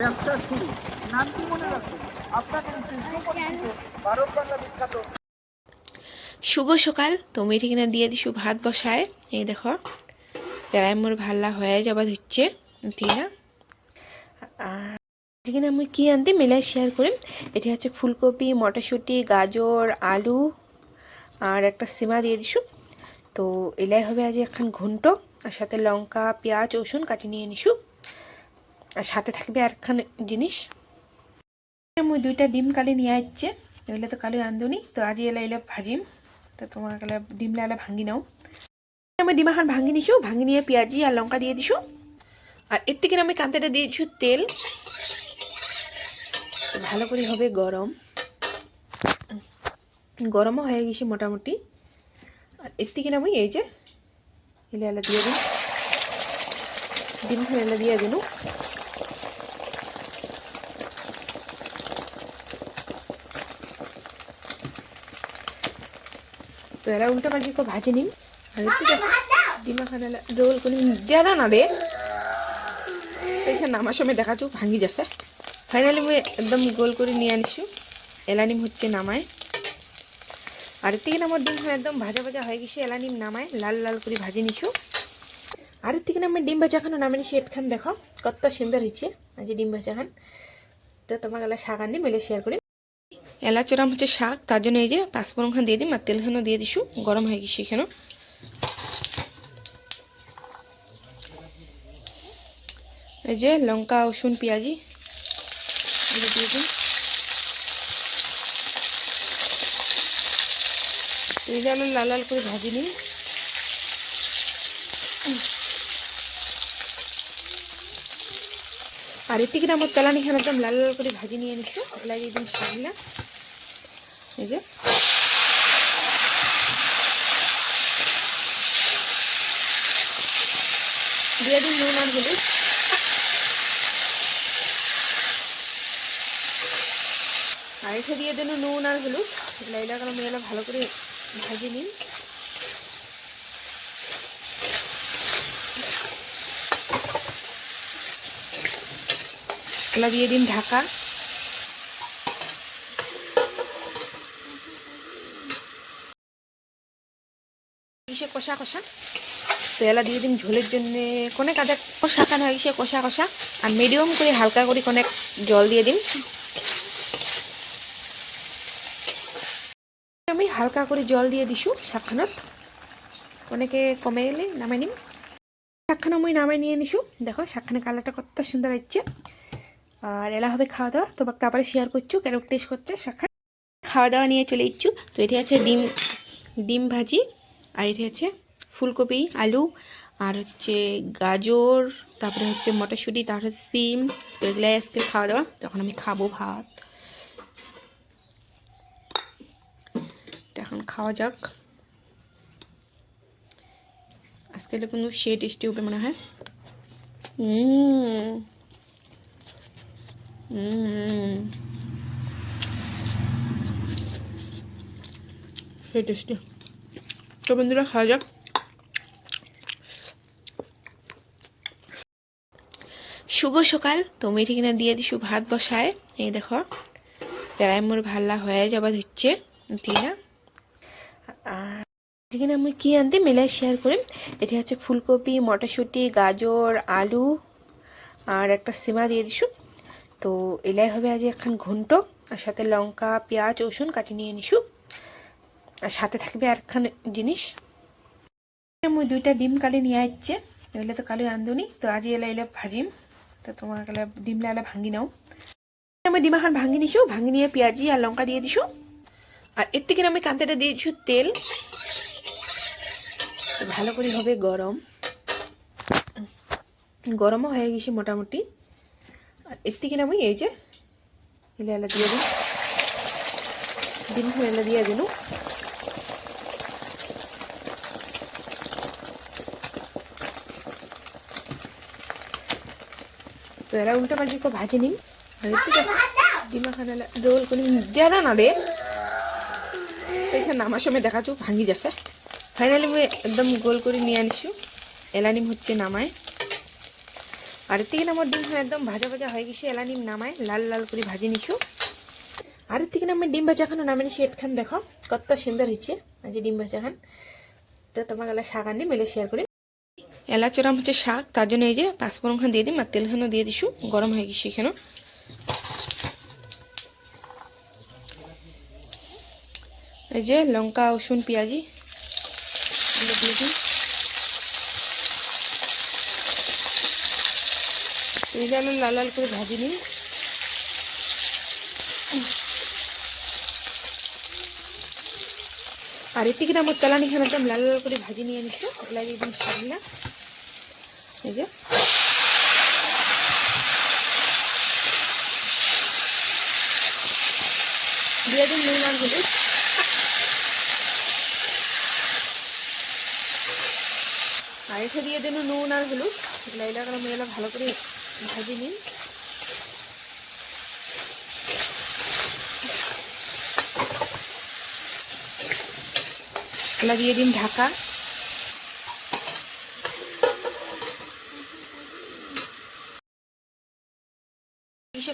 ব্যবসা শুরু। নামটি মনে রাখুন আপনাদের ভারত বাংলা বিখ্যাত শুভ সকাল। তুমি এখানে দিয়ে দিছো ভাত বসায়। এই দেখো প্রায় মোর ভাল্লা হয়ে যাবা ধরছে। দিয়া। আর এখানে আমি কি আনতে মেলায় শেয়ার করি। এটি হচ্ছে ফুলকপি মটরশুঁটি গাজর আলু আর একটা সিমা দিয়ে দিছো। তো এলাই হবে আজ এখন ঘন্ট আর সাথে লঙ্কা পেঁয়াজ রসুন কাটি নিয়ে নিছু। আর সাথে থাকবে আর একখান জিনিস। আমি দুইটা ডিম কালি নিয়ে আসছে। নইলে তো কালি আন্দনি, তো আজি এলা এলে ভাজিম। তো তোমার কালে ডিম লালে ভাঙি নাও। আমি ডিম এখন ভাঙি নিছো ভাঙি নিয়ে পেঁয়াজি আর লঙ্কা দিয়ে দিছো। আর এর থেকে আমি কান্তাটা দিয়ে দিছো তেল। ভালো করে হবে গরম। গরমও হয়ে গেছে মোটামুটি। আর এর থেকে আমি এই যে এলে এলা দিয়ে দিই। ডিম এলা দিয়ে দিন। তো এরা উল্টা পাল্টি করে ভাজে একটু ডিমা খানা রোল করে দেওয়া না রে। তো এখানে নামার সময় দেখাচ্ছ ভাঙি যাচ্ছে। ফাইনালি আমি একদম গোল করে নিয়ে আনিছো। এলানিম হচ্ছে নামায়। আর থেকে আমার ডিম একদম ভাজা ভাজা হয়ে গেছে এলানিম নামায় লাল লাল করে ভাজি নিছো। আর থেকে আমি ডিম ভাজা খানো নামে নিছি এটখান দেখো কত সুন্দর হয়েছে। আজ ডিম ভাজা খান। তো গেলে শাক আনি মেলে শেয়ার করি। এলাচরাম হচ্ছে শাক, তার জন্য এই যে পাঁচফোড়ন খান দিয়ে দিই আর তেলখানো দিয়ে দিছু গরম হয়ে গেছে এখানে। এই যে লঙ্কা, রসুন, পেঁয়াজি দিয়ে দিন এই যে লাল লাল করে ভাজি নিন আর এর থেকে আমার তেলানি খান একদম লাল লাল করে ভাজি নিয়ে নিচ্ছি। লাগিয়ে দিন শাকগুলা এই যে। দিয়ে দিন নুন আর হলুদ। আর এটা দিয়ে দিন নুন আর হলুদ। লাইলা কালো মেয়েলা ভালো করে ভাজি নিন। এলা দিয়ে দিন ঢাকা। কিসে কষা কষা। তো এলা দিয়ে দিন ঝোলের জন্য কোনে কাজা কষা কান হয়ে গেছে কষা কষা। আর মিডিয়াম করে হালকা করে কোনে জল দিয়ে দিন। আমি হালকা করে জল দিয়ে দিছু শাকখানত। অনেকে কমে এলে নামাই নিম। শাকখানা আমি নামাই নিয়ে নিছু দেখো শাকখানে কালারটা কত সুন্দর হচ্ছে আর এলা হবে খাওয়া দাওয়া। তোমাকে তারপরে শেয়ার করছ কেন টেস্ট করছে শাখা খাওয়া দাওয়া নিয়ে চলে ইচ্ছু তো এটি আছে ডিম ডিম ভাজি, আর এটি আছে ফুলকপি, আলু, আর হচ্ছে গাজর, তারপরে হচ্ছে মটরশুঁটি তারপরে সিম, তো এগুলাই আজকে খাওয়া দাওয়া। তখন আমি খাব ভাত। তো এখন খাওয়া যাক। আজকে কিন্তু সে টেস্টি হবে মনে হয়। হুম টেস্টি তো বন্ধুরা, খাওয়া যাক। শুভ সকাল। তুমি এখানে দিয়ে দিছু ভাত বসায়। এই দেখো প্রায় মোর ভাল্লা হয়ে যাবা ধরছে দিয়া আর এখানে আমি কি আনতে মেলায় শেয়ার করি। এটি হচ্ছে ফুলকপি, মটরশুঁটি, গাজর, আলু, আর একটা সিমা দিয়ে দিছু। তো এলাই হবে আজ এখন ঘন্ট, আর সাথে লঙ্কা, পেঁয়াজ, রসুন কাটি নিয়ে নিছু আর সাথে থাকবে একখান জিনিস। আমি দুইটা ডিম কালি নিয়ে আসছে নইলে তো কালি আন্দনি। তো আজি এলা এলে ভাজিম। তো তোমার কালে ডিম লালে ভাঙি নাও। আমি ডিম এখন ভাঙি নিছু ভাঙি নিয়ে পেঁয়াজি আর লঙ্কা দিয়ে দিছু আর এর থেকে আমি কান্তাটা দিয়ে দিছু তেল। ভালো করে হবে গরম। গরমও হয়ে গেছে মোটামুটি। আর এর থেকে আমি এই যে। এলা দিয়ে দিই ডিম এলা দিয়ে দিন। তো এরা উল্টা পাল্টি করে ভাজে একটু ডিমা খানা রোল করে দেওয়া না রে। এখানে নামার সময় দেখাচ্ছ ভাঙি যাচ্ছে। ফাইনালি আমি একদম গোল করে নিয়ে আনিছো এলানিম হচ্ছে নামায়। আর থেকে আমার ডিম একদম ভাজা ভাজা হয়ে গেছে। এলা নিম নামায়, লাল লাল করে ভাজি নিছু। আর থেকে আমি ডিম ভাজা খান নামে নিছি এটখান দেখো কত সুন্দর হয়েছে। আজ ডিম ভাজা খান তো তোমাকে এলা শাক আনি মেলে শেয়ার করি। এলা চোরাম হচ্ছে শাক, তার জন্য এই যে পাঁচফোড়ন খান দিয়ে দিম আর তেলখানও দিয়ে দিছু, গরম হয়ে গেছে এখানে এই যে লঙ্কা, রসুন, পেঁয়াজি এগুলো আমি লাল লাল করে ভাজি নিই। আর এর থেকে আমার তেলানি খান একদম লাল লাল করে ভাজি নিয়ে নিচ্ছে এগুলা একদম সারি না। এই যে। দিয়ে দিন নুন আর হলুদ। আর এসে দিয়ে দিন নুন আর হলুদ। এগুলা এলাকা মেয়েলা ভালো করে ভাজি নিন। দিয়ে দিন ঢাকা।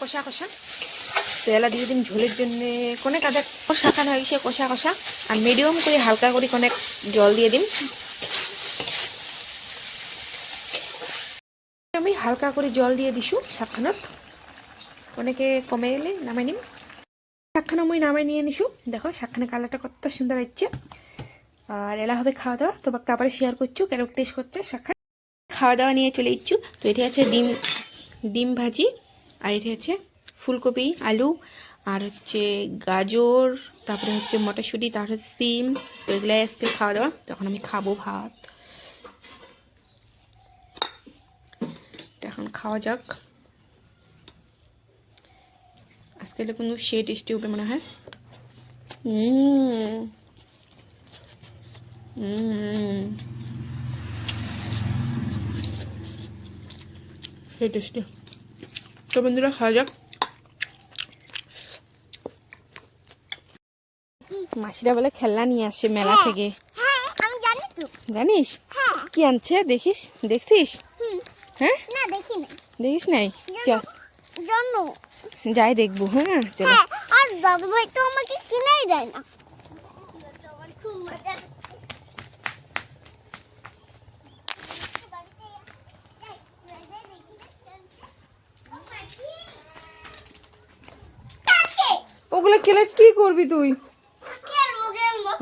কষা কষা। তো এলা দিয়ে দিন ঝোলের জন্য কোনে কাদা শাখান হয়ে গেছে কষা কষা আর মিডিয়াম করে হালকা করে কোনে জল দিয়ে দিন আমি হালকা করে জল দিয়ে দিছো শাকখানত অনেকে কমে এলে নামাই নিম। শাকখানা মই নামাই নিয়ে নিছো দেখো শাকখানা কালারটা কত সুন্দর হচ্ছে আর এলা হবে খাওয়া দাওয়া তো তারপরে শেয়ার করছ, কেন টেস্ট করছে। শাকখানা খাওয়া দাওয়া নিয়ে চলে ইচ্ছু তো এটি আছে ডিম ডিম ভাজি। আর এটি আছে ফুলকপি, আলু। আর হচ্ছে গাজর, তারপরে হচ্ছে মটরশুঁটি, তারপরে সিম। তো এগুলাই আজকে খাওয়া দাওয়া তখন আমি খাব ভাত। এখন খাওয়া যাক। আজকে এটা কোনো সে টেস্টি হবে মনে হয়। হুম। হুম সে টেস্টি তো বন্ধুরা খাওয়া যাক। মাসিরা বলে খেলনা নিয়ে আসে মেলা থেকে। হ্যাঁ আমি জানি তো। জানিস? হ্যাঁ। কি আনছে দেখিস? দেখছিস? হ্যাঁ? দেখিস নাই? চল। যাই দেখব হ্যাঁ চলো। হ্যাঁ আর দাদু ভাই তো আমাকে কিনেই দেয় না। ওগুলো কেলে কি করবি তুই?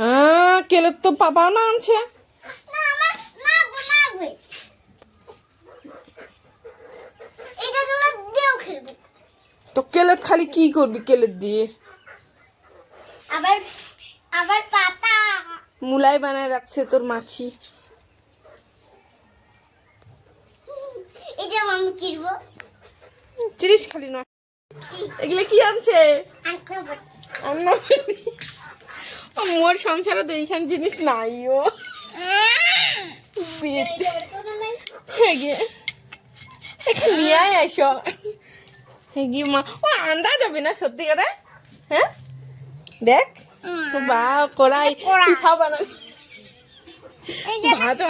হ্যাঁ কেলে তো পাপাও না আনছে না আমার না গো না গো এটা তোলা দিয়েও খেলব। তো কেলে খালি কি করবি কেলে দিয়ে? আবার আবার পাতা। মুলাই বানায় রাখছে তোর মাছি। এটা আমি কিনবো চিরিস খালি না। এগুলো কি আনছে? অন্য ও মোর সংসারে তো এইখান জিনিস নাই ও। নিয়ে আয় হেগি মা? ও আন্দা যাবে না সত্যি করে হ্যাঁ? দেখ বা কড়াই। পিঠা বানা ভাত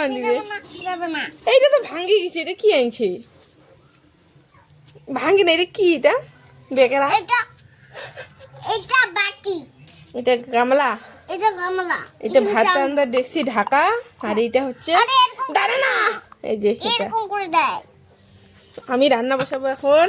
না এইটা তো ভাঙ্গি গেছে এটা কি আনছে? ভাঙ্গি না এটা কি এটা? বেকারা এটা বাটি। এটা গামলা? এটা গামলা। এটা ভাত রান্নার দেখছি ঢাকা আর এটা হচ্ছে দাঁড়ে না এই যে এটা। আমি রান্না বসাবো এখন।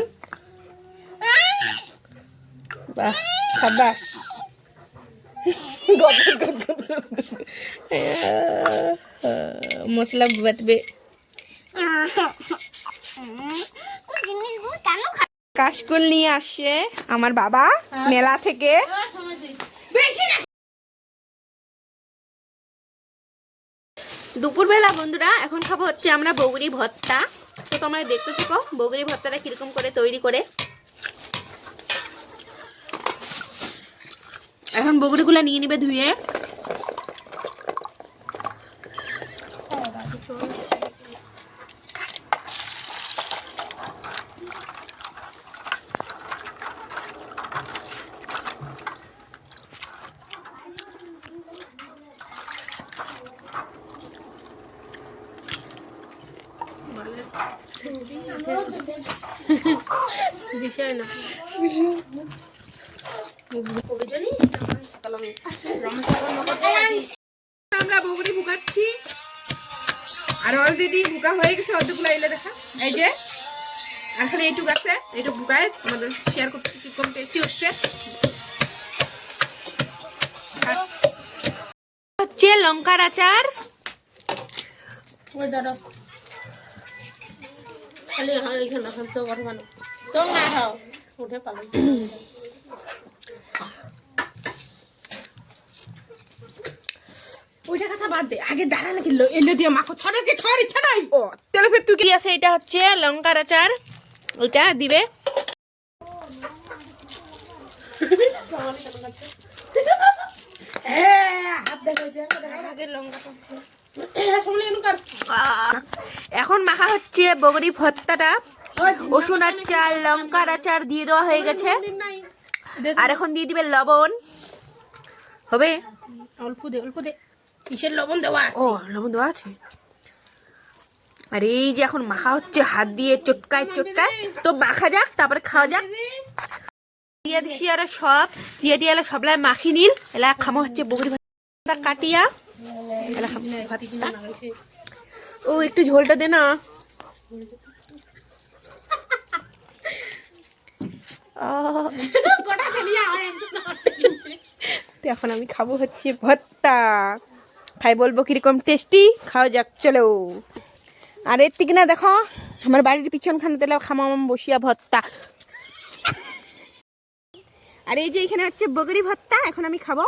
কাশকুল নিয়ে আসে আমার বাবা মেলা থেকে। দুপুরবেলা বন্ধুরা, এখন খাব হচ্ছে আমরা বগুড়ি ভর্তা। তো তোমরা দেখতে থাকো বগুড়ি ভর্তাটা কীরকম করে তৈরি করে। এখন বগরিগুলো নিয়ে নিবে ধুয়ে Dişer ne? আমরা বুকাচ্ছি আর অলরেডি বুকা হয়ে গেছে অর্ধগুলো এলে দেখা। এই যে আর খালি এইটুকু আছে এইটুকু বুকায় আমাদের শেয়ার করতে কীরকম টেস্টি হচ্ছে। হচ্ছে লঙ্কার আচার। ওই ধরো। খালি হয় এখানে এখন তো তো না খাও উঠে পালো। ওইটা কথা বাদ দে। আগে দাঁড়া নাকি এলো দিয়ে মাখো। ছড়াতে খাওয়ার ইচ্ছা নাই ও তাহলে ফের তুই কি আছে? এটা হচ্ছে লঙ্কার আচার। ওইটা দিবে। এখন মাখা হচ্ছে বগরি ভর্তাটা। রসুন আচার লঙ্কার আচার দিয়ে দেওয়া হয়ে গেছে। আর এখন দিয়ে দিবে লবণ। হবে? অল্প দে অল্প দে। কিসের লবণ দেওয়া আছে? ও লবণ দেওয়া আছে? আর এই যে এখন মাখা হচ্ছে হাত দিয়ে চটকায় চটকায়। তো মাখা যাক তারপরে খাওয়া যাক। দিয়ে দিছি আর সব দিয়ে দিয়ে সবলাই মাখি নিল এলা খামো হচ্ছে বগরি ভাত। কাটিয়া। এলা খামো ভাতটা ও একটু ঝোলটা দে না। তো এখন আমি খাব হচ্ছে ভর্তা। খাই বলব কীরকম টেস্টি খাওয়া যাক, চলো। আর এর থেকে না দেখো, আমার বাড়ির পিছনখানে দিলে খামাম বসিয়া ভত্তা আর এই যে এখানে হচ্ছে বগরি ভত্তা এখন আমি খাব।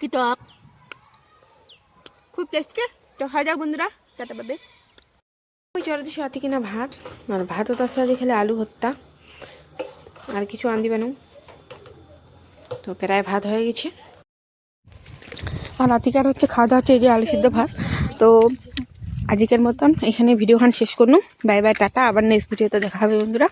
কি টক? খুব টেস্টি তো খাওয়া যাক বন্ধুরা, টাটা পাবে কিনা ভাত আর ভাতও তার সাথে খেলে আলু ভর্তা। আর কিছু আন দিবেন তো প্রায় ভাত হয়ে গেছে। আর রাতিকার হচ্ছে খাওয়া দাওয়া হচ্ছে এই যে আলু সিদ্ধ ভাত। তো আজকের মতন এখানে ভিডিওখান শেষ করুন বাই বাই, টাটা। আবার নেক্সট ভিডিওতে দেখা হবে বন্ধুরা।